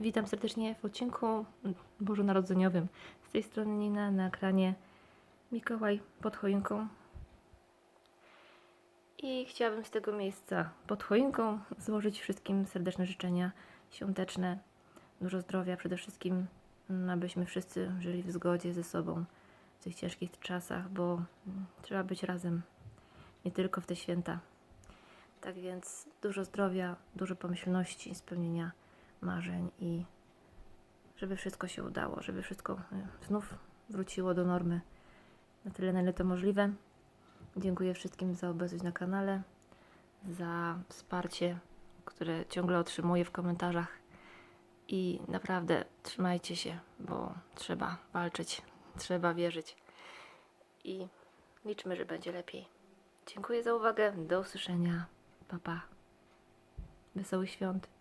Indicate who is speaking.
Speaker 1: Witam serdecznie w odcinku bożonarodzeniowym. Z tej strony Nina na ekranie Mikołaj pod choinką. I chciałabym z tego miejsca pod choinką złożyć wszystkim serdeczne życzenia świąteczne. Dużo zdrowia przede wszystkim, abyśmy wszyscy żyli w zgodzie ze sobą w tych ciężkich czasach, bo trzeba być razem, nie tylko w te święta. Tak więc dużo zdrowia, dużo pomyślności, spełnienia marzeń i żeby wszystko się udało, żeby wszystko y, znów wróciło do normy na tyle, na ile to możliwe. Dziękuję wszystkim za obecność na kanale, za wsparcie, które ciągle otrzymuję w komentarzach i naprawdę trzymajcie się, bo trzeba walczyć, trzeba wierzyć i liczmy, że będzie lepiej. Dziękuję za uwagę, do usłyszenia, pa pa. Wesołych świąt.